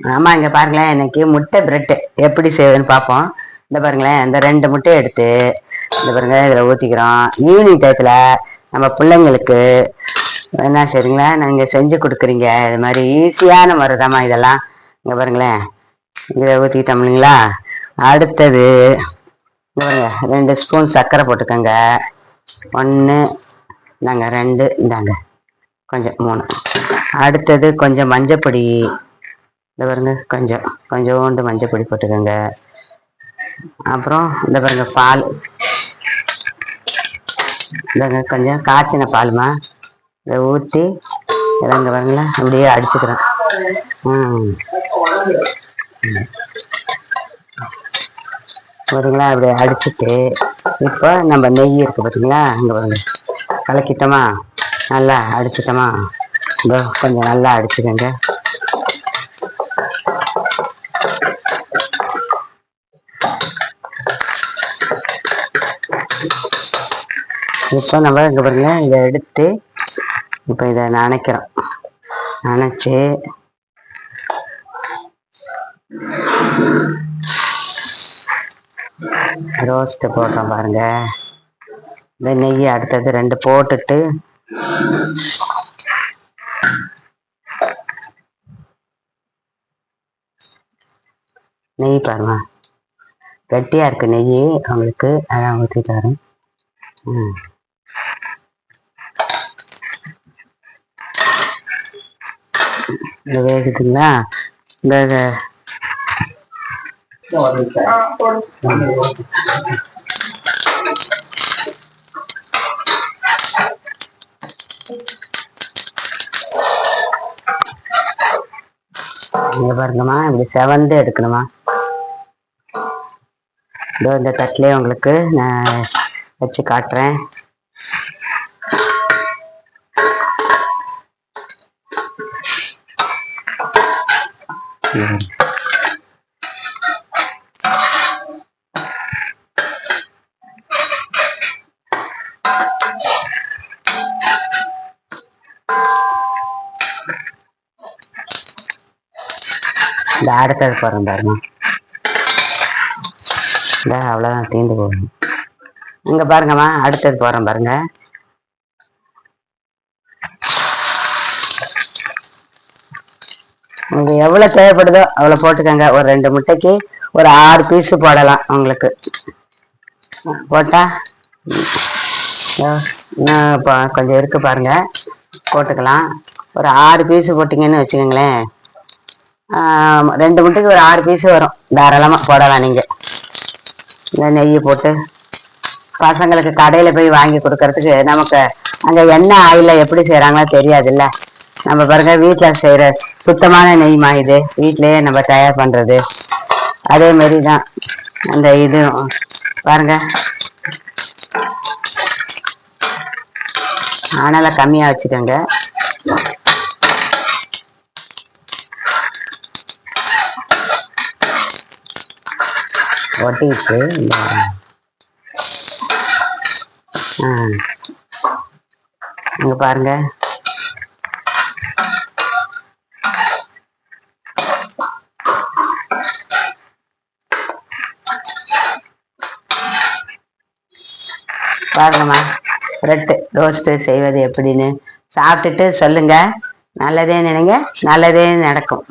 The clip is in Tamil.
ஆமா இங்க பாருங்களேன் இன்னைக்கு முட்டை பிரெட்டு எப்படி செய்யுதுன்னு பார்ப்போம். இந்த பாருங்களேன் இந்த ரெண்டு முட்டை எடுத்து இந்த பாருங்க இதில் ஊற்றிக்கிறோம் ஈவினிங் டயத்தில் நம்ம பிள்ளைங்களுக்கு என்ன சரிங்களா நீங்கள் செஞ்சு கொடுக்குறீங்க. இது மாதிரி ஈஸியான முறைதாம்மா இதெல்லாம். இங்கே பாருங்களேன் இதை ஊற்றிக்கிட்டோம் இல்லைங்களா? அடுத்தது இங்க பாருங்க ரெண்டு ஸ்பூன் சர்க்கரை போட்டுக்கோங்க. ஒன்று இந்தாங்க ரெண்டு இந்தாங்க கொஞ்சம் மூணு. அடுத்தது கொஞ்சம் மஞ்சப்பொடி. இந்த பாருங்க கொஞ்சம் கொஞ்சோண்டு மஞ்சப்பொடி போட்டுக்கோங்க. அப்புறம் இந்த பாருங்க பால். இந்தாங்க கொஞ்சம் காய்ச்சின பாலுமா. இதை ஊற்றி இதாங்க பாருங்களேன் பாருங்களா அப்படியே அடிச்சுக்கிறேன். ம். பாருங்களா அப்படி அடிச்சுட்டு இப்போ நம்ம நெய் இருக்கு பார்த்தீங்களா அங்கே பாருங்க. கலக்கிட்டோமா? நல்லா அடிச்சிட்டோமா? இதோ கொஞ்சம் நல்லா அடிச்சுக்கோங்க. இப்போ நம்ம இங்கே பாருங்க இதை எடுத்து இப்போ இதை நினைக்கிறோம் நனைச்சி ரோஸ்ட்டு போட்டோம் பாருங்க. இந்த நெய் அடுத்தது ரெண்டு போட்டுட்டு நெய் பாருங்க. கட்டியாக இருக்குது நெய் அவங்களுக்கு அதான் ஊற்றிட்டு வரேன். ம். இந்த வேகுதுங்களா இந்த இத- பாருங்கம்மா இப்படி செவந்து எடுக்கணுமா? இதோ இந்த தட்டிலே உங்களுக்கு நான் வச்சு காட்டுறேன். இந்த அடுத்தது போகிறேன் பாருங்க இந்த அவ்வளோதான் தீர்ந்து போகணும் இங்கே பாருங்கம்மா அடுத்தது போகிறேன் பாருங்க. உங்களுக்கு எவ்வளோ தேவைப்படுதோ அவ்வளோ போட்டுக்கோங்க. ஒரு ரெண்டு முட்டைக்கு ஒரு ஆறு பீஸு போடலாம் உங்களுக்கு. போட்டா? இன்னும் இப்போ கொஞ்சம் இருக்கு பாருங்க. போட்டுக்கலாம். ஒரு ஆறு பீஸு போட்டிங்கன்னு வச்சுக்கோங்களேன். ரெண்டு முட்டைக்கு ஒரு ஆறு பீஸு வரும். தாராளமாக போடலாம் நீங்கள் இந்த நெய் போட்டு. பசங்களுக்கு கடையில் போய் வாங்கி கொடுக்கறதுக்கு நமக்கு அங்கே எண்ணெய் ஆயில எப்படி செய்கிறாங்களோ தெரியாதுல்ல. நம்ம பாருங்க வீட்டில் செய்கிற சுத்தமான நெய்மா இது. வீட்டிலேயே நம்ம தயார் பண்ணுறது அதே மாதிரி தான் அந்த இது பாருங்க. ஆனால கம்மியாக வச்சுக்கோங்க. ஒட்டிச்சு இந்த ஆ. இங்க பாருங்க. பாருங்கம்மா. பிரெட் ரோஸ்ட்டு செய்வது எப்படின்னு. சாப்பிட்டுட்டு சொல்லுங்கள் நல்லதே நினைங்க. நல்லதே நடக்கும்.